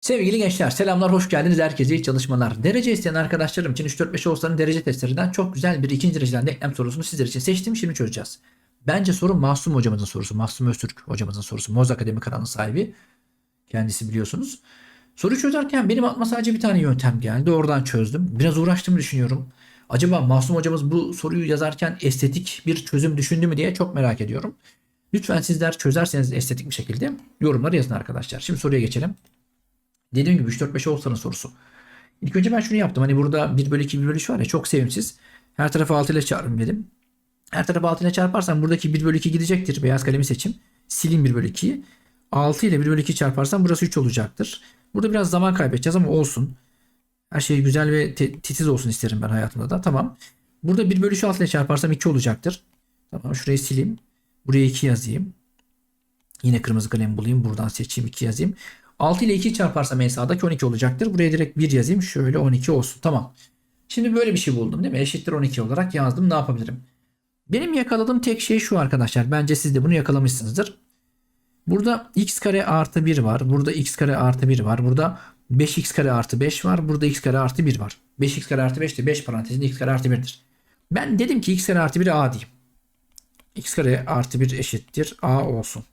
Sevgili gençler selamlar hoş geldiniz herkese iyi çalışmalar. Derece isteyen arkadaşlarım için 3-4-5 Oğuzlar'ın derece testlerinden çok güzel bir ikinci dereceden denklem sorusunu sizler için seçtim şimdi çözeceğiz. Bence soru Mahsum hocamızın sorusu. Mahsum Öztürk hocamızın sorusu. Moz Akademi kanalının sahibi. Kendisi biliyorsunuz. Soruyu çözerken benim aklıma sadece bir tane yöntem geldi. Oradan çözdüm. Biraz uğraştım düşünüyorum. Acaba Mahsum hocamız bu soruyu yazarken estetik bir çözüm düşündü mü diye çok merak ediyorum. Lütfen sizler çözerseniz estetik bir şekilde yorumları yazın arkadaşlar. Şimdi soruya geçelim. Dediğim gibi 3-4-5 olsanın sorusu. İlk önce ben şunu yaptım. Hani burada 1 bölü 2 1 bölü 3 var ya çok sevimsiz. Her tarafı 6 ile çarpayım dedim. Her tarafı 6 ile çarparsam buradaki 1 bölü 2 gidecektir. Beyaz kalemi seçim. Sileyim 1 bölü 2'yi. 6 ile 1 bölü 2 çarparsam burası 3 olacaktır. Burada biraz zaman kaybedeceğiz ama olsun. Her şey güzel ve titiz olsun isterim ben hayatımda da. Tamam. Burada 1 bölü 3 6 ile çarparsam 2 olacaktır. Tamam şurayı sileyim. Buraya 2 yazayım. Yine kırmızı kalem bulayım. Buradan seçeyim 2 yazayım. 6 ile 2 çarparsam en sağdaki 12 olacaktır. Buraya direkt 1 yazayım. Şöyle 12 olsun. Tamam. Şimdi böyle bir şey buldum değil mi? Eşittir 12 olarak yazdım. Ne yapabilirim? Benim yakaladığım tek şey şu arkadaşlar. Bence siz de bunu yakalamışsınızdır. Burada x kare artı 1 var. Burada x kare artı 1 var. Burada 5x kare artı 5 var. Burada x kare artı 1 var. 5x kare artı 5 de 5 parantezinde x kare artı 1'dir. Ben dedim ki x kare artı 1'e a diyeyim. x kare artı 1 eşittir a olsun.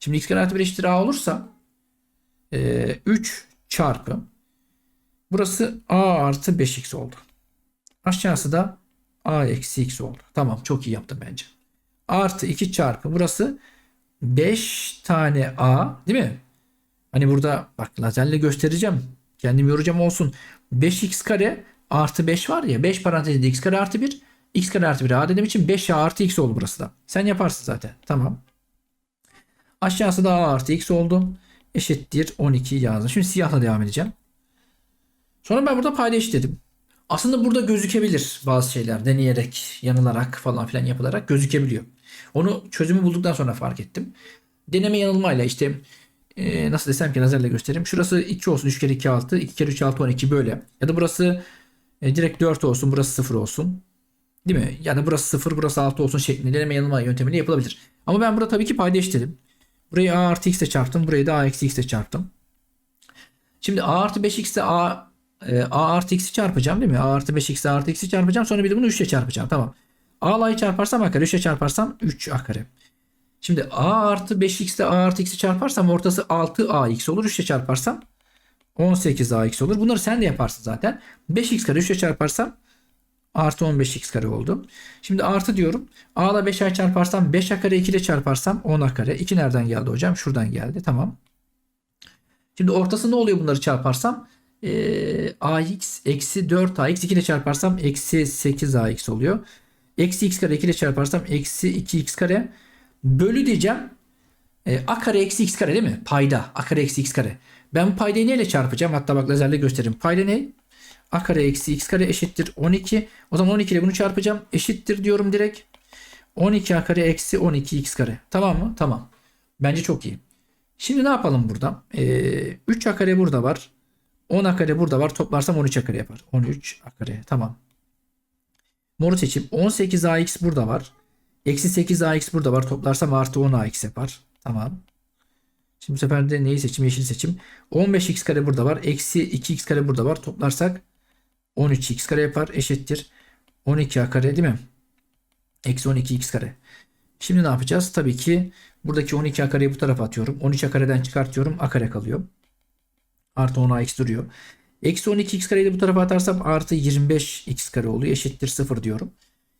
Şimdi x kare artı 1 eşittir a olursa e, 3 çarpı burası a artı 5x oldu. Aşağısı da a eksi x oldu. Tamam çok iyi yaptım bence. Artı 2 çarpı burası 5 tane a değil mi? Hani burada bak lazerle göstereceğim. Kendim yoracağım olsun. 5x kare artı 5 var ya 5 parantezinde x kare artı 1 x kare artı 1 a dediğim için 5a artı x oldu burası da. Sen yaparsın zaten. Tamam. Aşağısı da a artı x oldu. Eşittir 12 yazdım. Şimdi siyahla devam edeceğim. Sonra ben burada payda eşitledim. Aslında burada gözükebilir bazı şeyler deneyerek, yanılarak falan filan yapılarak gözükebiliyor. Onu çözümü bulduktan sonra fark ettim. Deneme yanılmayla işte e, nasıl desem ki lazerle göstereyim. Şurası 2 olsun 3 kere 2 6 2 kere 3 6 12 böyle. Ya da burası e, direkt 4 olsun burası 0 olsun. Değil mi? Yani burası 0 burası 6 olsun şeklinde deneme yanılma yöntemiyle yapılabilir. Ama ben burada tabii ki payda eşitledim. Burayı a artı x ile çarptım. Burayı da a eksi x ile çarptım. Şimdi a artı 5x ile a, e, a artı x'i çarpacağım değil mi? a artı 5x ile artı x'i çarpacağım. Sonra bir de bunu 3 ile çarpacağım. Tamam. a'layı çarparsam a kare. 3 ile çarparsam 3 a kare. Şimdi a artı 5x ile a artı x'i çarparsam ortası 6ax olur. 3 ile çarparsam 18ax olur. Bunları sen de yaparsın zaten. 5x kare 3 ile çarparsam artı 15x kare oldu. Şimdi artı diyorum. A ile 5'e çarparsam 5a kare 2 ile çarparsam 10a kare. 2 nereden geldi hocam? Şuradan geldi. Tamam. Şimdi ortası ne oluyor bunları çarparsam? Ee, ax eksi 4ax 2 ile çarparsam eksi 8ax oluyor. Eksi x kare 2 ile çarparsam eksi 2x kare. Bölü diyeceğim. Ee, a kare eksi x kare değil mi? Payda. A kare eksi x kare. Ben bu paydayı neyle çarpacağım? Hatta bak lazerle göstereyim. Payda ne? A kare eksi x kare eşittir 12. O zaman 12 ile bunu çarpacağım. Eşittir diyorum direkt. 12 a kare eksi 12 x kare. Tamam mı? Tamam. Bence çok iyi. Şimdi ne yapalım burada? Ee, 3 a kare burada var. 10 a kare burada var. Toplarsam 13 a kare yapar. 13 a kare. Tamam. Moru seçip 18 ax burada var. Eksi 8 ax burada var. Toplarsam artı 10 ax yapar. Tamam. Şimdi bu sefer de neyi seçim? Yeşil seçim. 15x kare burada var. Eksi 2x kare burada var. Toplarsak 13x kare yapar. Eşittir. 12a kare değil mi? Eksi 12x kare. Şimdi ne yapacağız? Tabii ki buradaki 12a kareyi bu tarafa atıyorum. 13a kareden çıkartıyorum. a kare kalıyor. Artı 10ax duruyor. Eksi 12x kareyi de bu tarafa atarsam artı 25x kare oluyor. Eşittir 0 diyorum.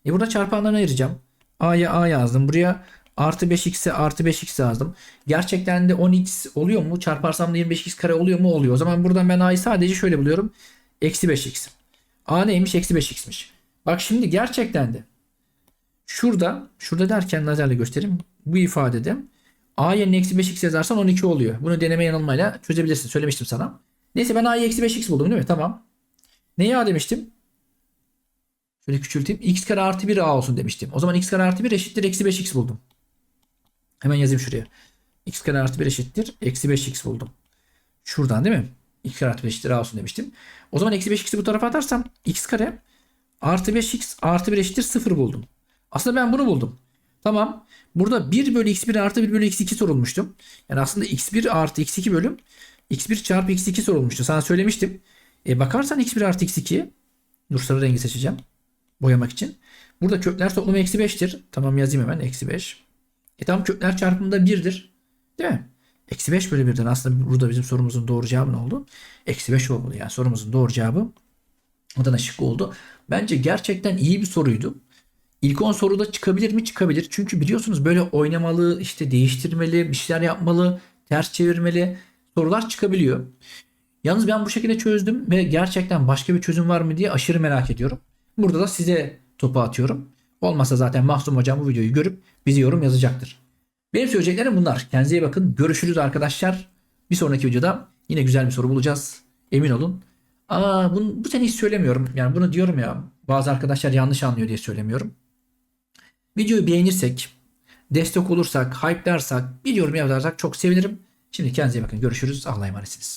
E burada çarpanlarını ayıracağım. a'ya a yazdım. Buraya artı 5x'e artı 5x yazdım. Gerçekten de 10x oluyor mu? Çarparsam da 25x kare oluyor mu? Oluyor. O zaman buradan ben a'yı sadece şöyle buluyorum. Eksi 5x. A neymiş? Eksi 5x'miş. Bak şimdi gerçekten de şurada şurada derken lazerle göstereyim. Bu ifadede A yerine eksi 5x yazarsan 12 oluyor. Bunu deneme yanılmayla çözebilirsin. Söylemiştim sana. Neyse ben A'yı eksi 5x buldum değil mi? Tamam. Neye A demiştim? Şöyle küçülteyim. x kare artı 1 A olsun demiştim. O zaman x kare artı 1 eşittir eksi 5x buldum. Hemen yazayım şuraya. x kare artı 1 eşittir eksi 5x buldum. Şuradan değil mi? X kare artı 5 eşittir a olsun demiştim. O zaman eksi 5x'i bu tarafa atarsam x kare artı 5x artı 1 eşittir 0 buldum. Aslında ben bunu buldum. Tamam. Burada 1 bölü x1 artı 1 bölü x2 sorulmuştum. Yani aslında x1 artı x2 bölüm x1 çarpı x2 sorulmuştu. Sana söylemiştim. E, bakarsan x1 artı x2 dur sarı rengi seçeceğim. Boyamak için. Burada kökler toplamı eksi 5'tir. Tamam yazayım hemen. Eksi 5. E tamam kökler çarpımında 1'dir. Değil mi? Eksi 5 bölü 1'den aslında burada bizim sorumuzun doğru cevabı ne oldu? Eksi 5 olmalı. Yani sorumuzun doğru cevabı Adana şıkkı oldu. Bence gerçekten iyi bir soruydu. İlk 10 soruda çıkabilir mi? Çıkabilir. Çünkü biliyorsunuz böyle oynamalı, işte değiştirmeli, bir şeyler yapmalı, ters çevirmeli sorular çıkabiliyor. Yalnız ben bu şekilde çözdüm ve gerçekten başka bir çözüm var mı diye aşırı merak ediyorum. Burada da size topu atıyorum. Olmasa zaten Mahsum Hocam bu videoyu görüp bizi yorum yazacaktır. Benim söyleyeceklerim bunlar. Kendinize iyi bakın. Görüşürüz arkadaşlar. Bir sonraki videoda yine güzel bir soru bulacağız. Emin olun. Aa, bunu, bu sene hiç söylemiyorum. Yani bunu diyorum ya bazı arkadaşlar yanlış anlıyor diye söylemiyorum. Videoyu beğenirsek, destek olursak, hype'larsak, bir yorum yazarsak çok sevinirim. Şimdi kendinize iyi bakın. Görüşürüz. Allah'a emanetsiniz.